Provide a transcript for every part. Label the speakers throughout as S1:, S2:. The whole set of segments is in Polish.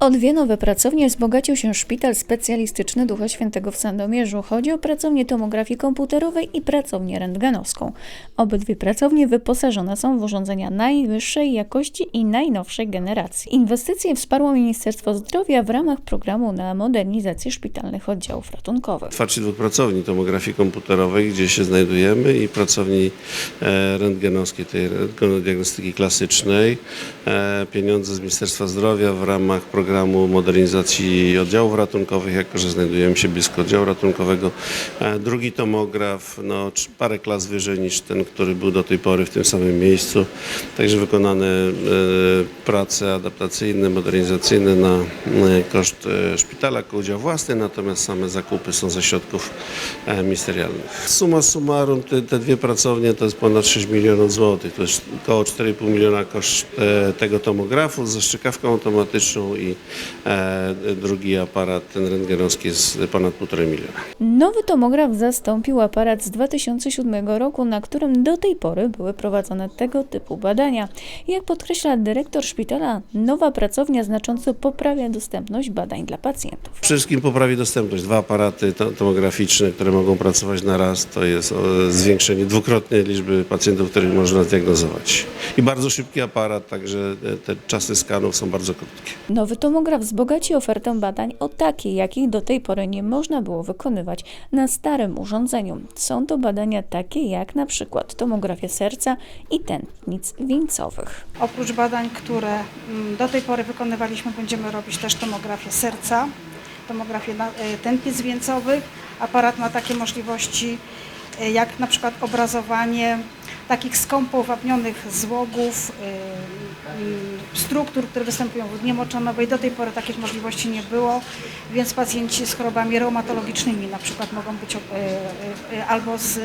S1: O dwie nowe pracownie wzbogacił się szpital specjalistyczny Ducha Świętego w Sandomierzu. Chodzi o pracownię tomografii komputerowej i pracownię rentgenowską. Obydwie pracownie wyposażone są w urządzenia najwyższej jakości i najnowszej generacji. Inwestycje wsparło Ministerstwo Zdrowia w ramach programu na modernizację szpitalnych oddziałów ratunkowych.
S2: otwarcie dwóch pracowni tomografii komputerowej, gdzie się znajdujemy i pracowni e, rentgenowskiej, tej rentgenodiagnostyki klasycznej. E, Pieniądze z Ministerstwa Zdrowia w ramach programu modernizacji oddziałów ratunkowych, jako że znajdujemy się blisko oddziału ratunkowego. E, Drugi tomograf, no, parę klas wyżej niż ten, który był do tej pory w tym samym miejscu. Także wykonane e, prace adaptacyjne, modernizacyjne na koszt e, szpitala jako udział własny, natomiast same zakupy są ze środków ministerialnych. Suma summarum te, te dwie pracownie to jest ponad 6 milionów złotych, to jest około 4,5 miliona koszt tego tomografu ze strzykawką automatyczną i drugi aparat, ten rentgenowski jest ponad 1,5 miliona.
S1: Nowy tomograf zastąpił aparat z 2007 roku, na którym do tej pory były prowadzone tego typu badania. Jak podkreśla dyrektor szpitala, nowa pracownia znacząco poprawia dostępność badań dla pacjentów.
S2: Przede wszystkim poprawi dostępność. Dwa aparaty to- tomograficzne, które mogą pracować na raz, to jest zwiększenie dwukrotnie liczby pacjentów, których można zdiagnozować. I bardzo szybki aparat, także e, te czasy skanów są bardzo krótkie.
S1: Nowy tomograf wzbogaci ofertę badań o takie, jakich do tej pory nie można było wykonywać na starym urządzeniu. Są to badania takie jak na przykład tomografia serca i tętnic wieńcowych.
S3: Oprócz badań, które mm, do tej pory wykonywaliśmy, będziemy robić też tomografię serca, tomografię e, tętnic wieńcowych. Aparat ma takie możliwości e, jak na przykład obrazowanie takich skąpo wapnionych złogów, e, mm, struktur, które występują w dnie moczonowej. Do tej pory takich możliwości nie było, więc pacjenci z chorobami reumatologicznymi na przykład mogą być e, albo z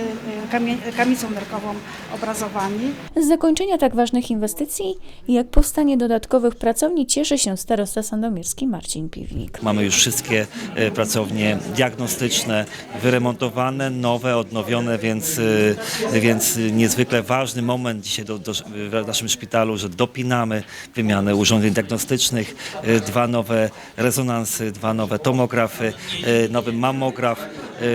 S3: kamicą nerkową obrazowani.
S1: Z zakończenia tak ważnych inwestycji, jak powstanie dodatkowych pracowni, cieszy się starosta sandomierski Marcin Piwnik.
S4: Mamy już wszystkie e, pracownie diagnostyczne wyremontowane, nowe, odnowione, więc, e, więc niezwykle ważny moment dzisiaj do, do, w naszym szpitalu, że dopinamy wymianę urządzeń diagnostycznych, e, dwa nowe rezonansy, dwa nowe tomografy, e, nowy mammograf. E,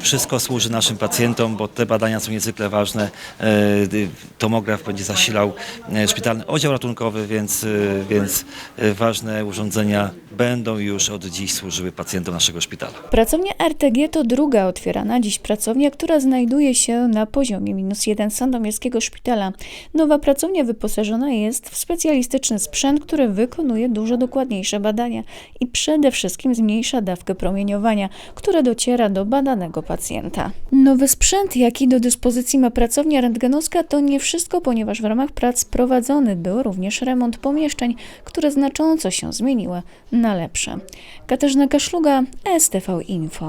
S4: Wszystko służy naszym pacjentom, bo te badania są niezwykle ważne. E, d- Tomograf będzie zasilał szpitalny oddział ratunkowy, więc, więc ważne urządzenia będą już od dziś służyły pacjentom naszego szpitala.
S1: Pracownia RTG to druga otwierana dziś pracownia, która znajduje się na poziomie minus jeden Sandomierskiego Szpitala. Nowa pracownia wyposażona jest w specjalistyczny sprzęt, który wykonuje dużo dokładniejsze badania i przede wszystkim zmniejsza dawkę promieniowania, które dociera do badanego pacjenta. Nowy sprzęt, jaki do dyspozycji ma pracownia rentgenowska, to nie wszystko, ponieważ w ramach prac prowadzony był również remont pomieszczeń, które znacząco się zmieniły na lepsze. Katarzyna Kaszluga, STV Info.